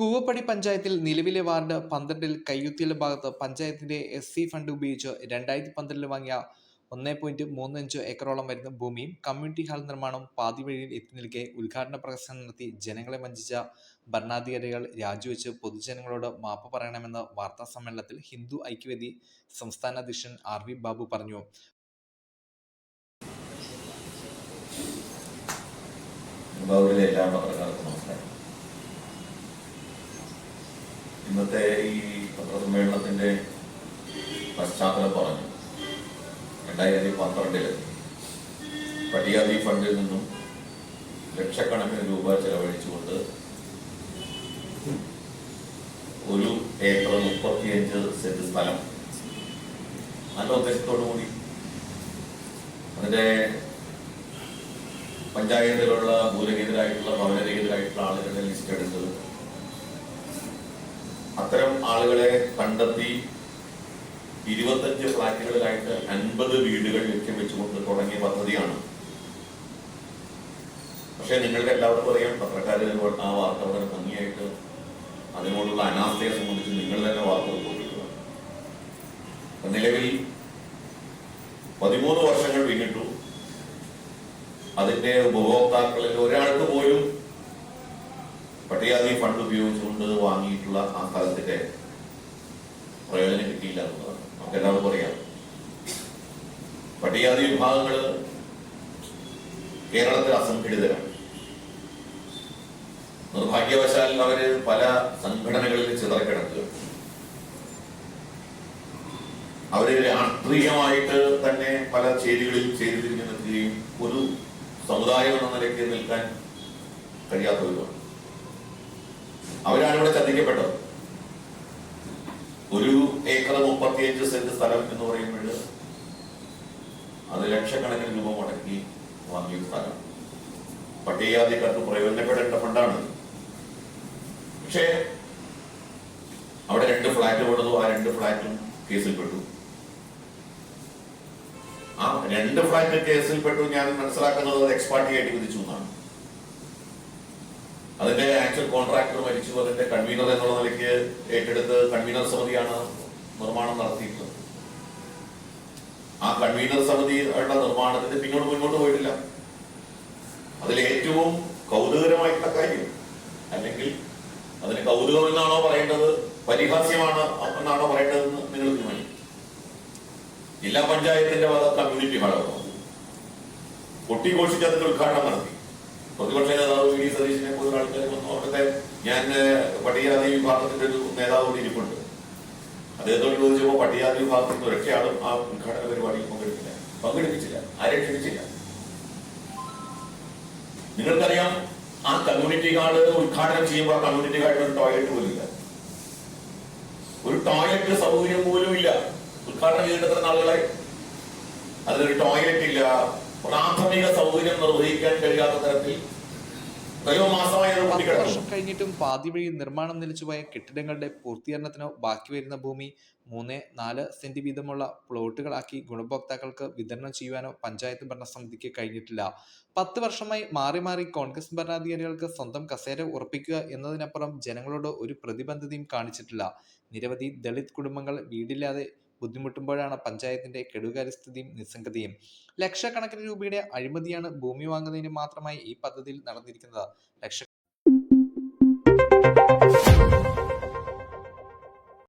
കൂവപ്പടി പഞ്ചായത്തിൽ നിലവിലെ വാർഡ് പന്ത്രണ്ടിൽ കയ്യുത്തിയിലെ ഭാഗത്ത് പഞ്ചായത്തിന്റെ എസ് സി ഫണ്ട് ഉപയോഗിച്ച് രണ്ടായിരത്തി പന്ത്രണ്ടിൽ വാങ്ങിയ ഒന്നേ പോയിന്റ് മൂന്നഞ്ച് ഏക്കറോളം വരുന്ന ഭൂമിയും കമ്മ്യൂണിറ്റി ഹാൾ നിർമ്മാണം പാതി വഴിയിൽ എത്തി നിൽക്കെ ഉദ്ഘാടന പ്രസംഗം നടത്തി ജനങ്ങളെ വഞ്ചിച്ച ഭരണാധികാരികൾ രാജിവെച്ച് പൊതുജനങ്ങളോട് മാപ്പ് പറയണമെന്ന് വാർത്താ സമ്മേളനത്തിൽ ഹിന്ദു ഐക്യവേദി സംസ്ഥാന അധ്യക്ഷൻ ആർ വി ബാബു പറഞ്ഞു. എല്ലാ പത്രക്കാർക്കും ഇന്നത്തെ ഈ പത്രസമ്മേളനത്തിന്റെ പശ്ചാത്തലം പറഞ്ഞു. രണ്ടായിരത്തി പന്ത്രണ്ടിൽ പട്ടികാതി ഫണ്ടിൽ നിന്നും ലക്ഷക്കണക്കിന് രൂപ ചെലവഴിച്ചുകൊണ്ട് ഒരു ഏക്കർ മുപ്പത്തിയഞ്ച് സെന്റ് സ്ഥലം. നല്ല ഉദ്ദേശത്തോടു കൂടി അതിന്റെ പഞ്ചായത്തിലുള്ള ഭൂരഹിതരായിട്ടുള്ള ഭവനരഹിതരായിട്ടുള്ള ആളുകളുടെ ലിസ്റ്റ് എടുത്ത് അത്തരം ആളുകളെ കണ്ടെത്തി ഇരുപത്തഞ്ച് ഫ്ലാറ്റുകളിലായിട്ട് അൻപത് വീടുകൾ ലക്ഷ്യം വെച്ചുകൊണ്ട് തുടങ്ങിയ പദ്ധതിയാണ്. പക്ഷെ നിങ്ങൾക്ക് എല്ലാവർക്കും അറിയാം പത്രക്കാർ ആ വാർത്ത വളരെ ഭംഗിയായിട്ട് അതിനോടുള്ള അനാസ്ഥയെ സംബന്ധിച്ച് നിങ്ങൾ തന്നെ വാർത്ത കൊടുക്കുക. നിലവിൽ പതിമൂന്ന് വർഷങ്ങൾ പിന്നിട്ടു. അതിന്റെ ഉപഭോക്താക്കളിൽ ഒരാൾക്ക് പോലും പട്ടികാതി ഫണ്ട് ഉപയോഗിച്ചുകൊണ്ട് വാങ്ങിയിട്ടുള്ള ആ സ്ഥലത്തിന്റെ പ്രയോജനം കിട്ടിയില്ല എന്നുള്ളതാണ് നമുക്ക് എല്ലാവർക്കും അറിയാം. പട്ടികാതി വിഭാഗങ്ങൾ കേരളത്തിൽ അസംഘടിതരാണ്. നിർഭാഗ്യവശാൽ അവർ പല സംഘടനകളിൽ ചിതറക്കിടക്കുക അവർ രാഷ്ട്രീയമായിട്ട് തന്നെ പല ചേരികളിൽ ചേരി തിരിഞ്ഞു നിൽക്കുകയും ഒരു സമുദായം എന്ന നിലയ്ക്ക് നിൽക്കാൻ കഴിയാത്തവരുമാണ്. അവരാണ് ഇവിടെ ചതിക്കപ്പെട്ടത്. ഒരു ഏക്കർ മുപ്പത്തിയഞ്ച് സെന്റ് സ്ഥലം എന്ന് പറയുമ്പോൾ അത് ലക്ഷക്കണക്കിന് രൂപ മുടക്കി വാങ്ങിയ സ്ഥലം. പട്ടികജാതിക്കാർക്ക് പ്രയോജനപ്പെടേണ്ട ഫണ്ടാണ്. പക്ഷേ അവിടെ രണ്ട് ഫ്ലാറ്റ് കൊടുത്തു ആ രണ്ട് ഫ്ലാറ്റും കേസിൽപ്പെട്ടു ആ രണ്ട് ഫ്ലാറ്റ് കേസിൽപ്പെട്ടു ഞാൻ മനസ്സിലാക്കുന്നത് എക്സ്പാർട്ടിയായിട്ട് വിധിച്ചു എന്നാണ്. അതിന്റെ ആക്ച്വൽ കോൺട്രാക്ടർ മരിച്ചു അതിന്റെ കൺവീനർ എന്നുള്ള നിലയ്ക്ക് ഏറ്റെടുത്ത് കൺവീനർ സമിതിയാണ് നിർമ്മാണം നടത്തിയിട്ടുള്ളത്. ആ കൺവീനർ സമിതിയുടെ നിർമ്മാണത്തിന്റെ പിന്നോട്ട് മുന്നോട്ട് പോയിട്ടില്ല. അതിൽ ഏറ്റവും കൗതുകരമായിട്ടുള്ള കാര്യം അല്ലെങ്കിൽ അതിന് കൗതുകം എന്നാണോ പറയേണ്ടത് പരിഹാസ്യമാണ് എന്നാണോ പറയേണ്ടതെന്ന് നിങ്ങൾ തീരുമാനിക്കും. ജില്ലാ പഞ്ചായത്തിന്റെ കമ്മ്യൂണിറ്റി ഹാളാണ് പൊട്ടിഘോഷിച്ച് അതിന്റെ ഉദ്ഘാടനം നടത്തി. പ്രതിപക്ഷ നേതാവ് വി ഡി സതീശിനെ പോലുള്ള ആൾക്കാരെ വന്നു. അവിടുത്തെ ഞാൻ പട്ടികജാതി വിഭാഗത്തിന്റെ ഒരു നേതാവ് കൂടി ഇരിപ്പുണ്ട്. അദ്ദേഹത്തോട് ചോദിച്ചപ്പോൾ പട്ടികജാതി വിഭാഗത്തിൽ ഒരൊറ്റയാളും ആ ഉദ്ഘാടന പരിപാടിയിൽ പങ്കെടുക്കില്ല. പങ്കെടുപ്പിച്ചില്ല. ആരെ ക്ഷണിച്ചില്ല? നിങ്ങൾക്കറിയാം ആ കമ്മ്യൂണിറ്റി ഹാൾ ഉദ്ഘാടനം ചെയ്യുമ്പോൾ ആ കമ്മ്യൂണിറ്റി ഹാളിൽ ഒരു ടോയ്ലറ്റ് പോലും ഇല്ല. ഒരു ടോയ്ലറ്റ് സൗകര്യം പോലും ഇല്ല. ഉദ്ഘാടനം ചെയ്തിട്ട് നാളുകളായി. അതിലൊരു ടോയ്ലറ്റ് ഇല്ല. പ്രാഥമിക സൗകര്യം നിർവഹിക്കാൻ കഴിയാത്ത തരത്തിൽ വർഷം കഴിഞ്ഞിട്ടും പാതി വഴി നിർമ്മാണം നിലച്ചുപോയ കെട്ടിടങ്ങളുടെ പൂർത്തീകരണത്തിനോ ബാക്കി വരുന്ന ഭൂമി മൂന്ന് നാല് സെന്റ് വീതമുള്ള പ്ലോട്ടുകളാക്കി ഗുണഭോക്താക്കൾക്ക് വിതരണം ചെയ്യുവാനോ പഞ്ചായത്ത് ഭരണസമിതിക്ക് കഴിഞ്ഞിട്ടില്ല. പത്ത് വർഷമായി മാറി മാറി കോൺഗ്രസ് ഭരണാധികാരികൾക്ക് സ്വന്തം കസേര ഉറപ്പിക്കുക എന്നതിനപ്പുറം ജനങ്ങളോട് ഒരു പ്രതിബദ്ധതയും കാണിച്ചിട്ടില്ല. നിരവധി ദളിത് കുടുംബങ്ങൾ വീടില്ലാതെ ബുദ്ധിമുട്ടുമ്പോഴാണ് പഞ്ചായത്തിന്റെ കെടുകാര്യസ്ഥിതിയും നിസ്സംഗതയും. ലക്ഷക്കണക്കിന് രൂപയുടെ അഴിമതിയാണ് ഭൂമി വാങ്ങുന്നതിന് മാത്രമായി ഈ പദ്ധതിയിൽ നടന്നിരിക്കുന്നത്. ലക്ഷ